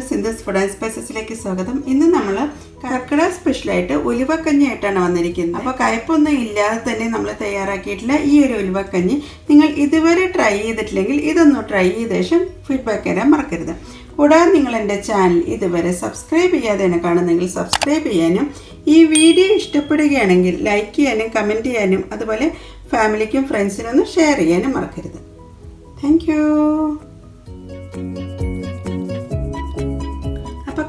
എല്ലാവർക്കും സിന്ധസ് food and സ്പൈസസിലേക്ക് സ്വാഗതം. ഇന്ന് നമ്മൾ കർക്കിടക സ്പെഷ്യലായിട്ട് ഉലുവക്കഞ്ഞായിട്ടാണ് വന്നിരിക്കുന്നത്. അപ്പോൾ കയ്പൊന്നും ഇല്ലാതെ തന്നെ നമ്മൾ തയ്യാറാക്കിയിട്ടുള്ള ഈ ഒരു ഉലുവക്കഞ്ഞി. നിങ്ങൾ ഇതുവരെ ട്രൈ ചെയ്തിട്ടില്ലെങ്കിൽ ഇതൊന്ന് ട്രൈ ചെയ്ത ശേഷം ഫീഡ്ബാക്ക് തരാൻ മറക്കരുത്. കൂടാതെ നിങ്ങൾ എന്റെ ചാനൽ ഇതുവരെ സബ്സ്ക്രൈബ് ചെയ്യാതെയാണ് കാണുന്നെങ്കിൽ സബ്സ്ക്രൈബ് ചെയ്യാനും ഈ വീഡിയോ ഇഷ്ടപ്പെടുകയാണെങ്കിൽ ലൈക്ക് ചെയ്യാനും കമന്റ് ചെയ്യാനും അതുപോലെ ഫാമിലിക്കും ഫ്രണ്ട്സിനും ഒന്ന് ഷെയർ ചെയ്യാനും മറക്കരുത്. താങ്ക്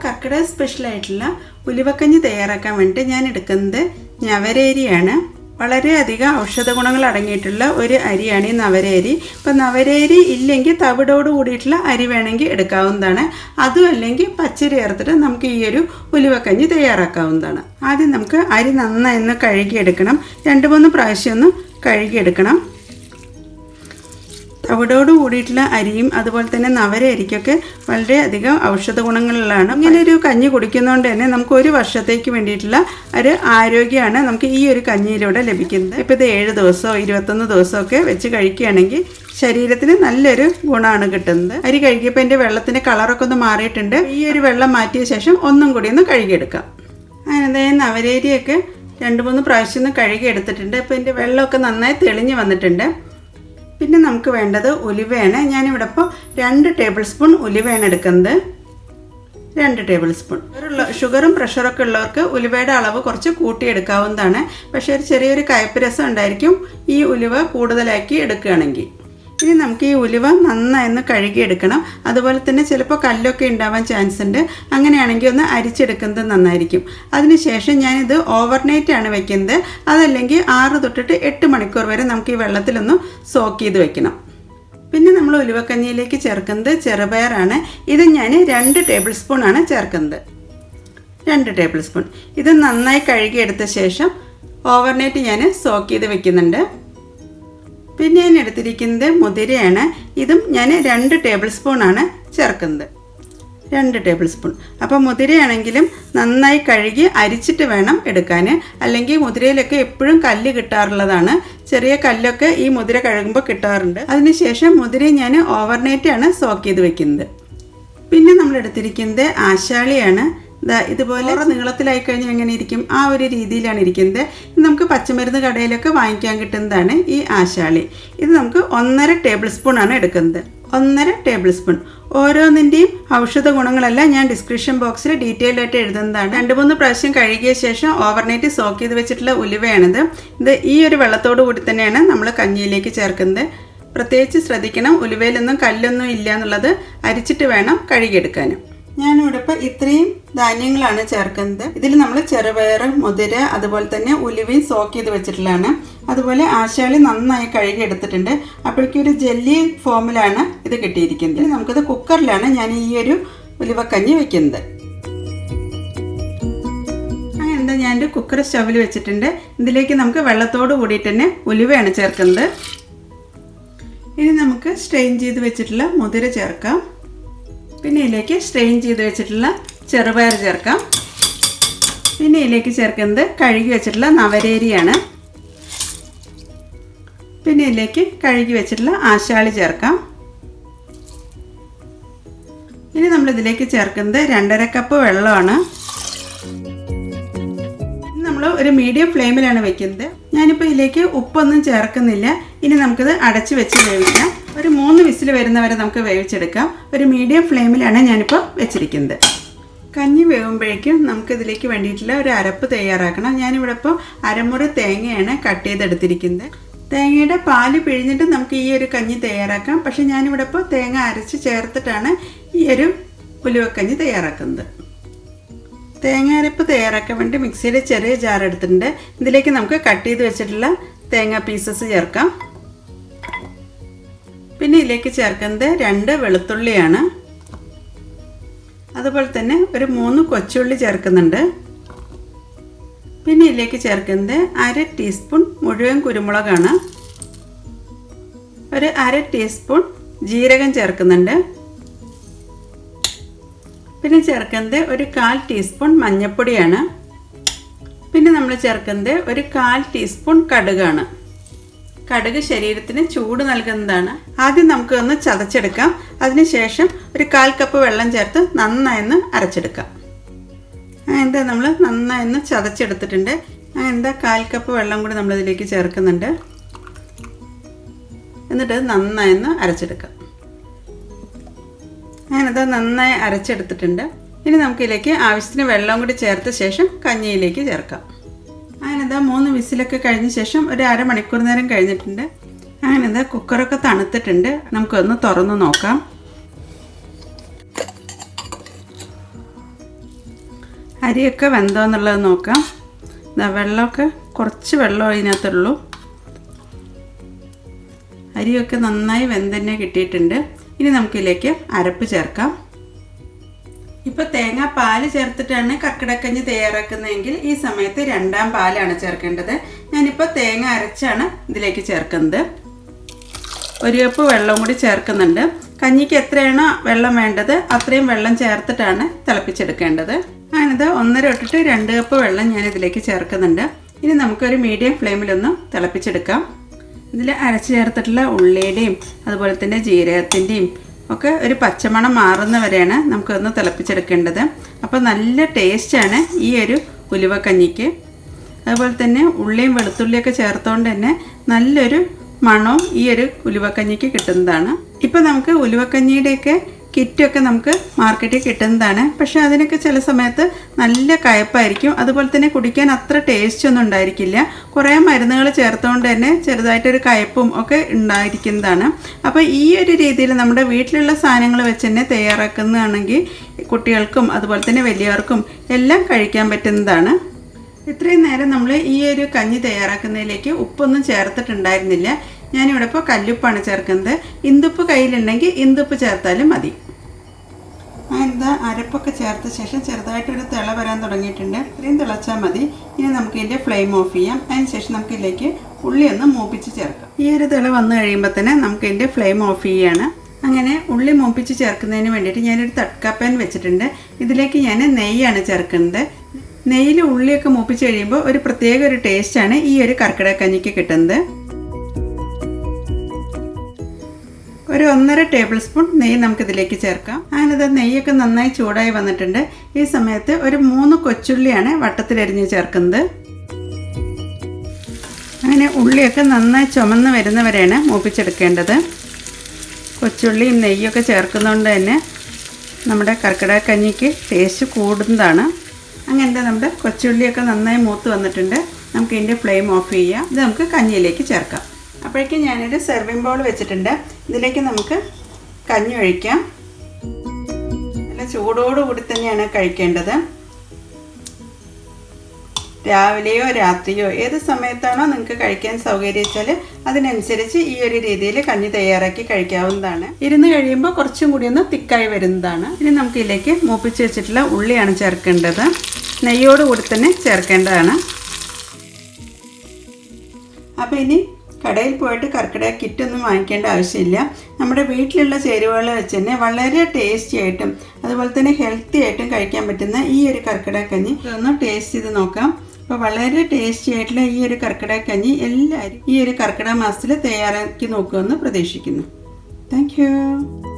കർക്കിടക സ്പെഷ്യലായിട്ടുള്ള ഉലുവക്കഞ്ഞി തയ്യാറാക്കാൻ വേണ്ടി ഞാൻ എടുക്കുന്നത് ഞവരേരിയാണ് വളരെയധികം ഔഷധ ഗുണങ്ങൾ അടങ്ങിയിട്ടുള്ള ഒരു അരിയാണ് ഈ നവരേരി. ഇപ്പം നവരേരി ഇല്ലെങ്കിൽ തവിടോട് കൂടിയിട്ടുള്ള അരി വേണമെങ്കിൽ എടുക്കാവുന്നതാണ്. അതും അല്ലെങ്കിൽ പച്ചരി ചേർത്തിട്ട് നമുക്ക് ഈ ഒരു ഉലുവക്കഞ്ഞി തയ്യാറാക്കാവുന്നതാണ്. ആദ്യം നമുക്ക് അരി നന്നായി ഒന്ന് കഴുകിയെടുക്കണം. രണ്ട് മൂന്ന് പ്രാവശ്യം ഒന്ന് കഴുകിയെടുക്കണം. തവിടോട് കൂടിയിട്ടുള്ള അരിയും അതുപോലെ തന്നെ നവര അരിക്കൊക്കെ വളരെയധികം ഔഷധ ഗുണങ്ങളുള്ളതാണ്. ഇങ്ങനെ ഒരു കഞ്ഞി കുടിക്കുന്നതുകൊണ്ട് തന്നെ നമുക്ക് ഒരു വർഷത്തേക്ക് വേണ്ടിയിട്ടുള്ള ഒരു ആരോഗ്യമാണ് നമുക്ക് ഈ ഒരു കഞ്ഞിയിലൂടെ ലഭിക്കുന്നത്. ഇപ്പോൾ ഇത് ഏഴ് ദിവസമോ ഇരുപത്തൊന്ന് ദിവസമൊക്കെ വെച്ച് കഴിക്കുകയാണെങ്കിൽ ശരീരത്തിന് നല്ലൊരു ഗുണമാണ് കിട്ടുന്നത്. അരി കഴുകിയപ്പോൾ എന്റെ വെള്ളത്തിന്റെ കളറൊക്കെ ഒന്ന് മാറിയിട്ടുണ്ട്. ഈ ഒരു വെള്ളം മാറ്റിയ ശേഷം ഒന്നും കൂടി ഒന്ന് കഴുകിയെടുക്കാം. അങ്ങനെ നവരേരിയൊക്കെ രണ്ട് മൂന്ന് പ്രാവശ്യം ഒന്ന് കഴുകി എടുത്തിട്ടുണ്ട് അപ്പോൾ എന്റെ വെള്ളമൊക്കെ നന്നായി തെളിഞ്ഞ് വന്നിട്ടുണ്ട്. പിന്നെ നമുക്ക് വേണ്ടത് ഉലുവയാണ് ഞാനിവിടെ ഇപ്പോൾ രണ്ട് ടേബിൾ സ്പൂൺ ഉലുവയാണ് എടുക്കുന്നത്. രണ്ട് ടേബിൾ സ്പൂൺ ഷുഗറുള്ള ഷുഗറും പ്രഷറൊക്കെ ഉള്ളവർക്ക് ഉലുവയുടെ അളവ് കുറച്ച് കൂട്ടിയെടുക്കാവുന്നതാണ്. പക്ഷേ ഒരു ചെറിയൊരു കയ്പ്പ് രസം ഉണ്ടായിരിക്കും ഈ ഉലുവ കൂടുതലാക്കി എടുക്കുകയാണെങ്കിൽ. ഇനി നമുക്ക് ഈ ഉലുവ നന്നായി ഒന്ന് കഴുകിയെടുക്കണം. അതുപോലെ തന്നെ ചിലപ്പോൾ കല്ലൊക്കെ ഉണ്ടാവാൻ ചാൻസ് ഉണ്ട്. അങ്ങനെയാണെങ്കിൽ ഒന്ന് അരിച്ചെടുക്കുന്നത് നന്നായിരിക്കും. അതിനുശേഷം ഞാനിത് ഓവർനൈറ്റ് ആണ് വെക്കുന്നത്. അതല്ലെങ്കിൽ ആറ് തൊട്ടിട്ട് എട്ട് മണിക്കൂർ വരെ നമുക്ക് ഈ വെള്ളത്തിലൊന്ന് സോക്ക് ചെയ്ത് വെക്കണം. പിന്നെ നമ്മൾ ഉലുവക്കഞ്ഞിയിലേക്ക് ചേർക്കുന്നത് ചെറുപയറാണ് ഇത് ഞാൻ രണ്ട് ടേബിൾ സ്പൂൺ ആണ് ചേർക്കുന്നത്. രണ്ട് ടേബിൾ സ്പൂൺ ഇത് നന്നായി കഴുകിയെടുത്ത ശേഷം ഓവർനൈറ്റ് ഞാൻ സോക്ക് ചെയ്ത് വെക്കുന്നുണ്ട്. പിന്നെ ഞാൻ എടുത്തിരിക്കുന്നത് മുതിരയാണ്. ഇതും ഞാൻ രണ്ട് ടേബിൾ സ്പൂൺ ആണ് ചേർക്കുന്നത്. രണ്ട് ടേബിൾ സ്പൂൺ അപ്പോൾ മുതിരയാണെങ്കിലും നന്നായി കഴുകി അരിച്ചിട്ട് വേണം എടുക്കാൻ അല്ലെങ്കിൽ മുതിരയിലൊക്കെ എപ്പോഴും കല്ല് കിട്ടാറുള്ളതാണ്. ചെറിയ കല്ലൊക്കെ ഈ മുതിര കഴുകുമ്പോൾ കിട്ടാറുണ്ട്. അതിനുശേഷം മുതിര ഞാൻ ഓവർനൈറ്റ് ആണ് സോക്ക് ചെയ്ത് വെക്കുന്നത്. പിന്നെ നമ്മൾ എടുത്തിരിക്കുന്നത് ആശാളിയാണ്. ഇതുപോലെ നീളത്തിലായി കഴിഞ്ഞാൽ എങ്ങനെ ഇരിക്കും? ആ ഒരു രീതിയിലാണ് ഇരിക്കുന്നത്. ഇത് നമുക്ക് പച്ചമരുന്ന് കടയിലൊക്കെ വാങ്ങിക്കാൻ കിട്ടുന്നതാണ് ഈ ആശാളി. ഇത് നമുക്ക് ഒന്നര ടേബിൾ സ്പൂൺ ആണ് എടുക്കുന്നത്. ഒന്നര ടേബിൾ സ്പൂൺ ഓരോന്നിന്റെയും ഔഷധ ഗുണങ്ങളെല്ലാം ഞാൻ ഡിസ്ക്രിപ്ഷൻ ബോക്സിൽ ഡീറ്റെയിൽ ആയിട്ട് എഴുതുന്നതാണ്. രണ്ട് മൂന്ന് പ്രാവശ്യം കഴുകിയ ശേഷം ഓവർനൈറ്റ് സോക്ക് ചെയ്ത് വെച്ചിട്ടുള്ള ഉലുവയാണിത്. ഇത് ഈ ഒരു വെള്ളത്തോടു കൂടി തന്നെയാണ് നമ്മൾ കഞ്ഞിയിലേക്ക് ചേർക്കുന്നത്. പ്രത്യേകിച്ച് ശ്രദ്ധിക്കണം ഉലുവയിലൊന്നും കല്ലൊന്നും ഇല്ല എന്നുള്ളത് അരിച്ചിട്ട് വേണം കഴുകിയെടുക്കാനും. ഞാനിവിടെ ഇപ്പോൾ ഇത്രയും ധാന്യങ്ങളാണ് ചേർക്കുന്നത്. ഇതിൽ നമ്മൾ ചെറുപയർ മുതിര അതുപോലെ തന്നെ ഉലുവയും സോക്ക് ചെയ്ത് വെച്ചിട്ടുള്ളതാണ്. അതുപോലെ ആശാളി നന്നായി കഴുകി എടുത്തിട്ടുണ്ട്. അപ്പോഴേക്കും ഒരു ജെല്ലി ഫോമിലാണ് ഇത് കിട്ടിയിരിക്കുന്നത്. നമുക്കിത് കുക്കറിലാണ് ഞാൻ ഈ ഒരു ഉലുവക്കഞ്ഞി വെക്കുന്നത്. അങ്ങനെന്താ ഞാൻ കുക്കർ സ്റ്റവിൽ വെച്ചിട്ടുണ്ട്. ഇതിലേക്ക് നമുക്ക് വെള്ളത്തോട് കൂടിയിട്ട് തന്നെ ഉലുവയാണ് ചേർക്കുന്നത്. ഇനി നമുക്ക് സ്ട്രെയിൻ ചെയ്ത് വെച്ചിട്ടുള്ള മുതിര ചേർക്കാം. പിന്നെ ഇതിലേക്ക് സ്ട്രെയിൻ ചെയ്ത് വെച്ചിട്ടുള്ള ചെറുപയർ ചേർക്കാം. പിന്നെ ഇതിലേക്ക് ചേർക്കുന്നത് കഴുകി വെച്ചിട്ടുള്ള നവരേരിയാണ്. പിന്നെ ഇതിലേക്ക് കഴുകി വെച്ചിട്ടുള്ള ആശാളി ചേർക്കാം. ഇനി നമ്മൾ ഇതിലേക്ക് ചേർക്കുന്നത് രണ്ടര കപ്പ് വെള്ളമാണ്. നമ്മൾ ഒരു മീഡിയം ഫ്ലെയിമിലാണ് വെക്കുന്നത്. ഞാനിപ്പോൾ ഇതിലേക്ക് ഉപ്പൊന്നും ചേർക്കുന്നില്ല. ഇനി നമുക്കിത് അടച്ച് വെച്ച് വേവിക്കാം ഒരു മൂന്ന് വിസിൽ വരുന്നവരെ നമുക്ക് വേവിച്ചെടുക്കാം. ഒരു മീഡിയം ഫ്ലെയിമിലാണ് ഞാനിപ്പോൾ വെച്ചിരിക്കുന്നത്. കഞ്ഞി വേവുമ്പോഴേക്കും നമുക്കിതിലേക്ക് വേണ്ടിയിട്ടുള്ള ഒരു അരപ്പ് തയ്യാറാക്കണം. ഞാനിവിടെ ഇപ്പോൾ അരമുറി തേങ്ങയാണ് കട്ട് ചെയ്തെടുത്തിരിക്കുന്നത്. തേങ്ങയുടെ പാൽ പിഴിഞ്ഞിട്ട് നമുക്ക് ഈ ഒരു കഞ്ഞി തയ്യാറാക്കാം. പക്ഷേ ഞാനിവിടെ ഇപ്പോൾ തേങ്ങ അരച്ച് ചേർത്തിട്ടാണ് ഈ ഒരു ഉലുവക്കഞ്ഞി തയ്യാറാക്കുന്നത്. തേങ്ങ അരപ്പ് തയ്യാറാക്കാൻ വേണ്ടി മിക്സിയുടെ ചെറിയ ജാർ എടുത്തിട്ടുണ്ട്. ഇതിലേക്ക് നമുക്ക് കട്ട് ചെയ്ത് വെച്ചിട്ടുള്ള തേങ്ങ പീസസ് ചേർക്കാം. പിന്നെ ഇതിലേക്ക് ചേർക്കുന്നത് രണ്ട് വെളുത്തുള്ളിയാണ്. അതുപോലെ തന്നെ ഒരു മൂന്ന് കൊച്ചുള്ളി ചേർക്കുന്നുണ്ട്. പിന്നെ ഇതിലേക്ക് ചേർക്കുന്നത് അര ടീസ്പൂൺ മുഴുവൻ കുരുമുളകാണ്. ഒരു അര ടീസ്പൂൺ ജീരകം ചേർക്കുന്നുണ്ട്. പിന്നെ ചേർക്കുന്നത് ഒരു കാൽ ടീസ്പൂൺ മഞ്ഞൾപ്പൊടിയാണ് പിന്നെ നമ്മൾ ചേർക്കുന്നത് ഒരു കാൽ ടീസ്പൂൺ കടുകാണ്. കടുക് ശരീരത്തിന് ചൂട് നൽകുന്നതാണ്. ആദ്യം നമുക്കൊന്ന് ചതച്ചെടുക്കാം. അതിനുശേഷം ഒരു കാൽ കപ്പ് വെള്ളം ചേർത്ത് നന്നായൊന്ന് അരച്ചെടുക്കാം. എന്താ നമ്മൾ നന്നായൊന്ന് ചതച്ചെടുത്തിട്ടുണ്ട്. എന്താ കാൽ കപ്പ് വെള്ളം കൂടി നമ്മൾ ഇതിലേക്ക് ചേർക്കുന്നുണ്ട്. എന്നിട്ട് നന്നായി നന്നായൊന്ന് അരച്ചെടുക്കാം. ഞാനത് നന്നായി അരച്ചെടുത്തിട്ടുണ്ട്. ഇനി നമുക്കിതിലേക്ക് ആവശ്യത്തിന് വെള്ളം കൂടി ചേർത്ത ശേഷം കഞ്ഞിയിലേക്ക് ചേർക്കാം. മൂന്ന് വിസിലൊക്കെ കഴിഞ്ഞ ശേഷം ഒരു അരമണിക്കൂർ നേരം കഴിഞ്ഞിട്ടുണ്ട്. അങ്ങനെ ഇത് കുക്കറൊക്കെ തണുത്തിട്ടുണ്ട്. നമുക്കൊന്ന് തുറന്ന് നോക്കാം. അരിയൊക്കെ വെന്തോ എന്നുള്ളത് നോക്കാം. ഇതാ വെള്ളമൊക്കെ കുറച്ച് വെള്ളം അതിനകത്തുള്ളൂ. അരിയൊക്കെ നന്നായി വെന്തന്നെ കിട്ടിയിട്ടുണ്ട്. ഇനി നമുക്കിതിലേക്ക് അരപ്പ് ചേർക്കാം. ഇപ്പോൾ തേങ്ങ പാൽ ചേർത്തിട്ടാണ് കർക്കിടക്കഞ്ഞ് തയ്യാറാക്കുന്നതെങ്കിൽ ഈ സമയത്ത് രണ്ടാം പാലാണ് ചേർക്കേണ്ടത്. ഞാനിപ്പോൾ തേങ്ങ അരച്ചാണ് ഇതിലേക്ക് ചേർക്കുന്നത്. ഒരു കപ്പ് വെള്ളം കൂടി ചേർക്കുന്നുണ്ട്. കഞ്ഞിക്ക് എത്രയാണോ വെള്ളം വേണ്ടത് അത്രയും വെള്ളം ചേർത്തിട്ടാണ് തിളപ്പിച്ചെടുക്കേണ്ടത്. ഞാനിത് ഒന്നര ഇട്ടിട്ട് രണ്ട് കപ്പ് വെള്ളം ഞാൻ ഇതിലേക്ക് ചേർക്കുന്നുണ്ട്. ഇനി നമുക്കൊരു മീഡിയം ഫ്ലെയിമിലൊന്ന് തിളപ്പിച്ചെടുക്കാം. ഇതിൽ അരച്ച് ചേർത്തിട്ടുള്ള ഉള്ളിയുടെയും അതുപോലെ തന്നെ ജീരകത്തിന്റെയും ഒക്കെ ഒരു പച്ചമണം മാറുന്ന വരെയാണ് നമുക്കൊന്ന് തിളപ്പിച്ചെടുക്കേണ്ടത്. അപ്പോൾ നല്ല ടേസ്റ്റാണ് ഈ ഒരു ഉലുവക്കഞ്ഞിക്ക്. അതുപോലെ തന്നെ ഉള്ളിയും വെളുത്തുള്ളിയൊക്കെ ചേർത്തുകൊണ്ട് തന്നെ നല്ലൊരു മണവും ഈ ഒരു ഉലുവക്കഞ്ഞിക്ക് കിട്ടുന്നതാണ്. ഇപ്പോൾ നമുക്ക് ഉലുവക്കഞ്ഞിയുടെയൊക്കെ കിറ്റൊക്കെ നമുക്ക് മാർക്കറ്റിൽ കിട്ടുന്നതാണ്. പക്ഷേ അതിനൊക്കെ ചില സമയത്ത് നല്ല കയപ്പായിരിക്കും. അതുപോലെ തന്നെ കുടിക്കാൻ അത്ര ടേസ്റ്റ് ഒന്നും ഉണ്ടായിരിക്കില്ല. കുറേ മരുന്നുകൾ ചേർത്തുകൊണ്ട് തന്നെ ചെറുതായിട്ടൊരു കയപ്പും ഒക്കെ ഉണ്ടായിരിക്കുന്നതാണ്. അപ്പോൾ ഈ ഒരു രീതിയിൽ നമ്മുടെ വീട്ടിലുള്ള സാധനങ്ങൾ വെച്ച് തന്നെ തയ്യാറാക്കുന്നതാണെങ്കിൽ കുട്ടികൾക്കും അതുപോലെ തന്നെ വലിയവർക്കും എല്ലാം കഴിക്കാൻ പറ്റുന്നതാണ്. ഇത്രയും നേരം നമ്മൾ ഈ ഒരു കഞ്ഞി തയ്യാറാക്കുന്നതിലേക്ക് ഉപ്പൊന്നും ചേർത്തിട്ടുണ്ടായിരുന്നില്ല. ഞാനിവിടെ ഇപ്പോൾ കല്ലുപ്പാണ് ചേർക്കുന്നത്. ഇന്ദുപ്പ് കയ്യിലുണ്ടെങ്കിൽ ഇന്ദുപ്പ് ചേർത്താലും മതി. എന്താ അരപ്പൊക്കെ ചേർത്ത ശേഷം ചെറുതായിട്ടൊരു തിള വരാൻ തുടങ്ങിയിട്ടുണ്ട്. ഇത്രയും തിളച്ചാൽ മതി. ഇനി നമുക്ക് ഇതിന്റെ ഫ്ലെയിം ഓഫ് ചെയ്യാം. അതിന് ശേഷം നമുക്ക് ഇതിലേക്ക് ഉള്ളി ഒന്ന് മൂപ്പിച്ച് ചേർക്കാം. ഈ ഒരു തിള വന്നു കഴിയുമ്പോൾ തന്നെ നമുക്ക് ഇതിന്റെ ഫ്ലെയിം ഓഫ് ചെയ്യാണ്. അങ്ങനെ ഉള്ളി മൂപ്പിച്ച് ചേർക്കുന്നതിന് വേണ്ടിയിട്ട് ഞാനൊരു തട്കാപ്പാൻ വെച്ചിട്ടുണ്ട്. ഇതിലേക്ക് ഞാൻ നെയ്യാണ് ചേർക്കുന്നത്. നെയ്യിൽ ഉള്ളിയൊക്കെ മൂപ്പിച്ച് കഴിയുമ്പോൾ ഒരു പ്രത്യേക ഒരു ടേസ്റ്റാണ് ഈ ഒരു കർക്കിടക കഞ്ഞിക്ക് കിട്ടുന്നത്. ഒരു ഒന്നര ടേബിൾ സ്പൂൺ നെയ്യ് നമുക്കിതിലേക്ക് ചേർക്കാം. അങ്ങനത് നെയ്യൊക്കെ നന്നായി ചൂടായി വന്നിട്ടുണ്ട്. ഈ സമയത്ത് ഒരു മൂന്ന് കൊച്ചുള്ളിയാണ് വട്ടത്തിലരിഞ്ഞ് ചേർക്കുന്നത്. അങ്ങനെ ഉള്ളിയൊക്കെ നന്നായി ചുമന്ന് വരുന്നവരെയാണ് മൂപ്പിച്ചെടുക്കേണ്ടത്. കൊച്ചുള്ളിയും നെയ്യൊക്കെ ചേർക്കുന്നതുകൊണ്ട് തന്നെ നമ്മുടെ കർക്കിടക കഞ്ഞിക്ക് ടേസ്റ്റ് കൂടുന്നതാണ്. അങ്ങനത്തെ നമ്മുടെ കൊച്ചുള്ളിയൊക്കെ നന്നായി മൂത്ത് വന്നിട്ടുണ്ട്. നമുക്ക് ഇതിന്റെ ഫ്ലെയിം ഓഫ് ചെയ്യാം. ഇത് നമുക്ക് കഞ്ഞിയിലേക്ക് ചേർക്കാം. അപ്പോഴേക്കും ഞാനൊരു സെർവിങ് ബൗൾ വെച്ചിട്ടുണ്ട്. ഇതിലേക്ക് നമുക്ക് കഞ്ഞി ഒഴിക്കാം. നല്ല ചൂടോടുകൂടി തന്നെയാണ് കഴിക്കേണ്ടത്. രാവിലെയോ രാത്രിയോ ഏത് സമയത്താണോ നിങ്ങൾക്ക് കഴിക്കാൻ സൗകര്യം വെച്ചാൽ അതിനനുസരിച്ച് ഈ ഒരു രീതിയിൽ കഞ്ഞി തയ്യാറാക്കി കഴിക്കാവുന്നതാണ്. ഇരുന്ന് കഴിയുമ്പോൾ കുറച്ചും കൂടി ഒന്ന് തിക്കായി വരുന്നതാണ്. ഇനി നമുക്ക് ഇതിലേക്ക് മൂപ്പിച്ച് വെച്ചിട്ടുള്ള ഉള്ളിയാണ് ചേർക്കേണ്ടത്. നെയ്യോട് കൂടി തന്നെ ചേർക്കേണ്ടതാണ്. അപ്പോൾ ഇനി കടയിൽ പോയിട്ട് കർക്കിടക കിറ്റൊന്നും വാങ്ങിക്കേണ്ട ആവശ്യമില്ല. നമ്മുടെ വീട്ടിലുള്ള ചേരുവകൾ വെച്ച് തന്നെ വളരെ ടേസ്റ്റി ആയിട്ടും അതുപോലെ തന്നെ ഹെൽത്തി ആയിട്ടും കഴിക്കാൻ പറ്റുന്ന ഈ ഒരു കർക്കിടക കഞ്ഞി. ഒന്ന് ടേസ്റ്റ് ചെയ്ത് നോക്കാം. അപ്പോൾ വളരെ ടേസ്റ്റി ആയിട്ടുള്ള ഈ ഒരു കർക്കിടക കഞ്ഞി എല്ലാവരും ഈ ഒരു കർക്കിടക മാസത്തിൽ തയ്യാറാക്കി നോക്കുമെന്ന് പ്രതീക്ഷിക്കുന്നു. താങ്ക്